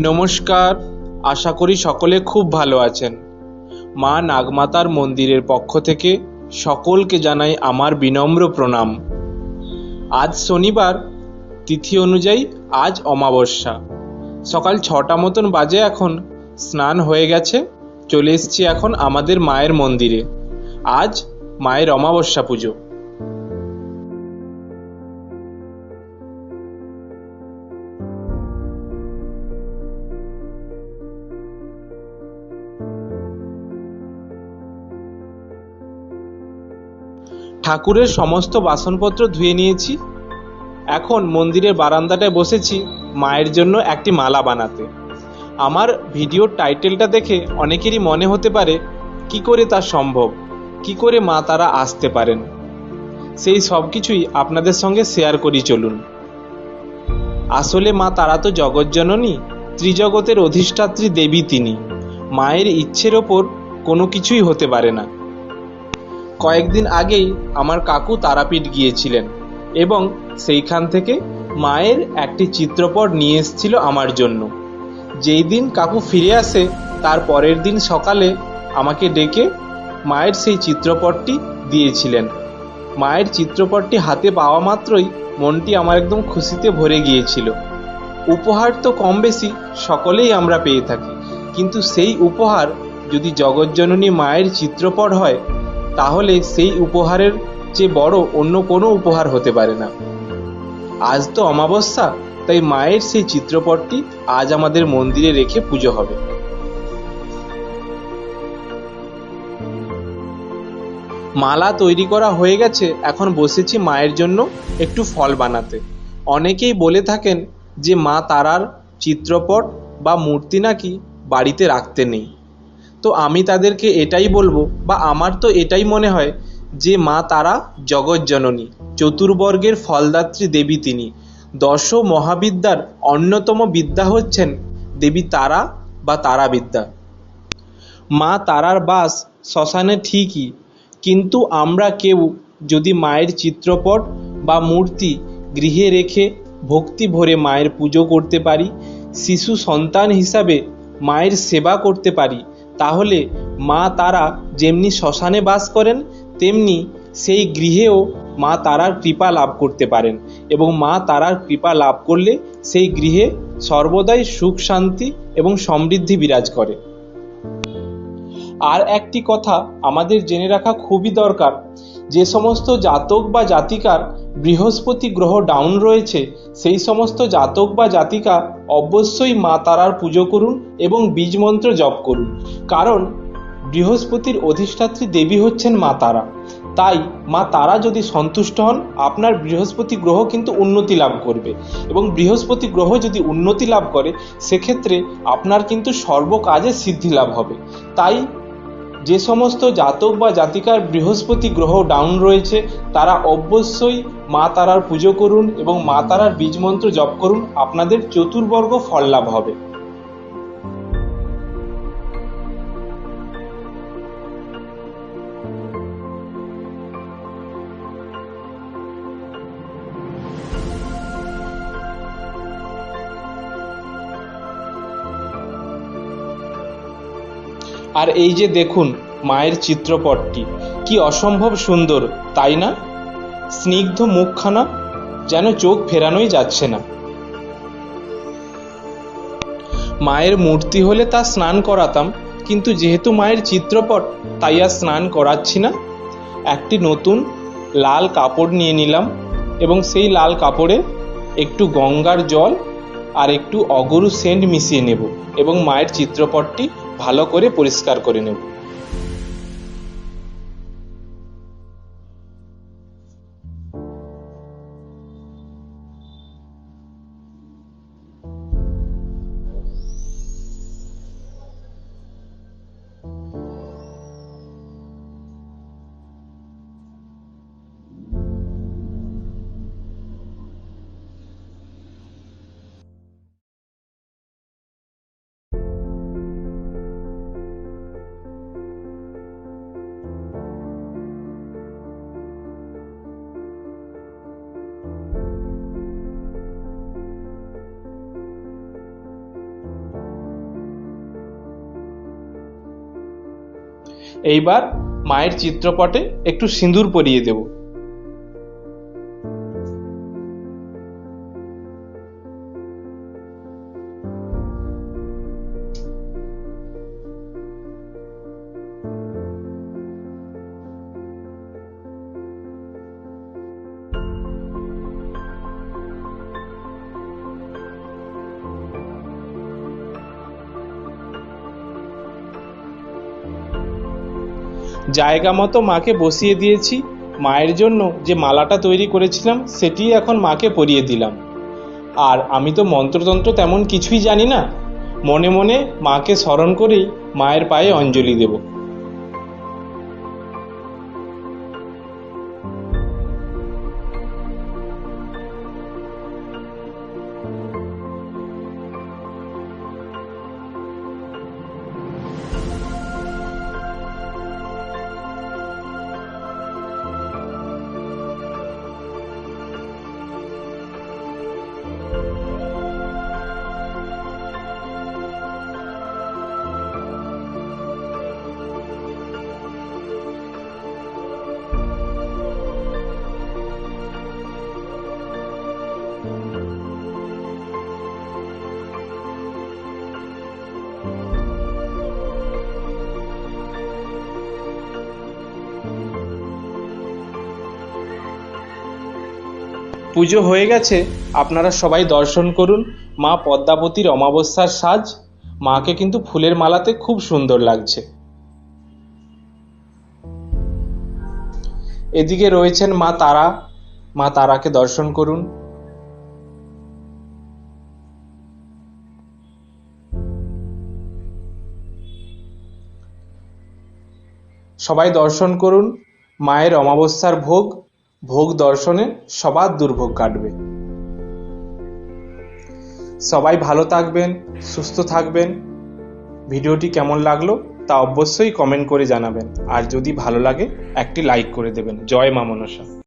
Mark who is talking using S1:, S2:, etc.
S1: নমস্কার, আশা করি সকলে খুব ভালো আছেন। মা নাগমাতার মন্দিরের পক্ষ থেকে সকলকে জানাই আমার বিনম্র প্রণাম। আজ শনিবার, তিথি অনুযায়ী আজ অমাবস্যা। সকাল ছটা মতন বাজে এখন, স্নান হয়ে গেছে, চলে এসছি এখন আমাদের মায়ের মন্দিরে। আজ মায়ের অমাবস্যা পুজো। ঠাকুরের সমস্ত বাসনপত্র ধুয়ে নিয়েছি। এখন মন্দিরের বারান্দাটায় বসেছি মায়ের জন্য একটি মালা বানাতে। আমার ভিডিওর টাইটেলটা দেখে অনেকেরই মনে হতে পারে, কি করে তা সম্ভব? কি করে মা তারা আসতে পারেন? সেই সব কিছুই আপনাদের সঙ্গে শেয়ার করি চলুন। আসলে মা তারা তো জগজ্জননী, ত্রিজগতের অধিষ্ঠাত্রী দেবী তিনি। মায়ের ইচ্ছের ওপর কোনো কিছুই হতে পারে না। কয়েকদিন আগেই আমার কাকু তারাপীঠ গিয়েছিলেন এবং সেইখান থেকে মায়ের একটি চিত্রপট নিয়ে এসেছিল আমার জন্য। যেই দিন কাকু ফিরে আসে, তার পরের দিন সকালে আমাকে ডেকে মায়ের সেই চিত্রপটটি দিয়েছিলেন। মায়ের চিত্রপটটি হাতে পাওয়া মাত্রই মনটি আমার একদম খুশিতে ভরে গিয়েছিল। উপহার তো কম বেশি সকলেই আমরা পেয়ে থাকি, কিন্তু সেই উপহার যদি জগজ্জননী মায়ের চিত্রপট হয় তাহলে সেই উপহারের চেয়ে বড় অন্য কোনো উপহার হতে পারে না। আজ তো অমাবস্যা, তাই মায়ের সেই চিত্রপটটি আজ আমাদের মন্দিরে রেখে পুজো হবে। মালা তৈরি করা হয়ে গেছে, এখন বসেছি মায়ের জন্য একটু ফল বানাতে। অনেকেই বলে থাকেন যে মা তারার চিত্রপট বা মূর্তি নাকি বাড়িতে রাখতে নেই। তো আমি তাদেরকে এটাই বলব, বা আমার তো এটাই মনে হয়, যে মা তারা জগজ্জননী চতুর্বর্গের ফলদাত্রী দেবী তিনি। দশ মহাবিদ্যার অন্যতম বিদ্যা হচ্ছেন দেবী তারা বা তারাবিদ্যা। মা তারার বাস শ্মশানে ঠিকই, কিন্তু আমরা কেউ যদি মায়ের চিত্রপট বা মূর্তি গৃহে রেখে ভক্তি ভরে মায়ের পুজো করতে পারি, শিশু সন্তান হিসাবে মায়ের সেবা করতে পারি তাহলে মা তারা যেমনি শ্মশানে বাস করেন, তেমনি সেই গৃহেও মা তারার কৃপা লাভ করতে পারেন এবং মা তারার কৃপা লাভ করলে সেই গৃহে সর্বদাই সুখ, শান্তি এবং সমৃদ্ধি বিরাজ করে। আর একটি কথা আমাদের জেনে রাখা খুবই দরকার, যে সমস্ত জাতক বা জাতিকার বৃহস্পতি গ্রহ ডাউন রয়েছে, সেই সমস্ত জাতক বা জাতিকা অবশ্যই মা তারার পুজো করুন এবং বীজ মন্ত্র জপ করুন। কারণ বৃহস্পতির অধিষ্ঠাত্রী দেবী হচ্ছেন মা তারা। তাই মা তারা যদি সন্তুষ্ট হন, আপনার বৃহস্পতি গ্রহ কিন্তু উন্নতি লাভ করবে। এবং বৃহস্পতি গ্রহ যদি উন্নতি লাভ করে, সেক্ষেত্রে আপনার কিন্তু সর্বকাজে সিদ্ধি লাভ হবে। তাই যে সমস্ত জাতক বা জাতিকার বৃহস্পতি গ্রহ ডাউন রয়েছে, তারা অবশ্যই মা তারার পুজো করুন এবং মা তারার বীজ মন্ত্র জপ করুন। আপনাদের চতুর্বর্গ ফল লাভ হবে। আর এই যে দেখুন, মায়ের চিত্রপটটি। কি অসম্ভব সুন্দর, তাই না? স্নিগ্ধ মুখখানা, যেন চোখ ফেরানোই যাচ্ছে না। মায়ের মূর্তি হলে তা স্নান করাতাম, কিন্তু যেহেতু মায়ের চিত্রপট, তাই আর স্নান করাচ্ছি না। একটি নতুন লাল কাপড় নিয়ে নিলাম, এবং সেই লাল কাপড়ে একটু গঙ্গার জল আর একটু অগরু সেন্ট মিশিয়ে নেব, এবং মায়ের চিত্রপটটি ভালো করে পরিষ্কার করে নেব। এইবার মায়ের চিত্রপটে একটু সিঁদুর পরিয়ে দেব। জায়গা মতো মাকে বসিয়ে দিয়েছি। মায়ের জন্য যে মালাটা তৈরি করেছিলাম, সেটি এখন মাকে পরিয়ে দিলাম। আর আমি তো মন্ত্রতন্ত্র তেমন কিছুই জানি না। মনে মনে মাকে স্মরণ করেই মায়ের পায়ে অঞ্জলি দেব। পুজো হয়ে গেছে, আপনারা সবাই দর্শন করুন। মা পদ্মাবতীর অমাবস্যার সাজ, মাকে কিন্তু ফুলের মালাতে খুব সুন্দর লাগছে। এদিকে রয়েছেন মা তারা। মা তারাকে দর্শন করুন। সবাই দর্শন করুন। মায়ের অমাবস্যার ভোগ ভোগ দর্শনে সবার দুর্ভোগ কাটবে। সবাই ভালো থাকবেন, সুস্থ থাকবেন। ভিডিওটি কেমন লাগল তা অবশ্যই কমেন্ট করে জানাবেন। আর যদি ভালো লাগে, একটি লাইক করে দেবেন। জয় মা মনসা।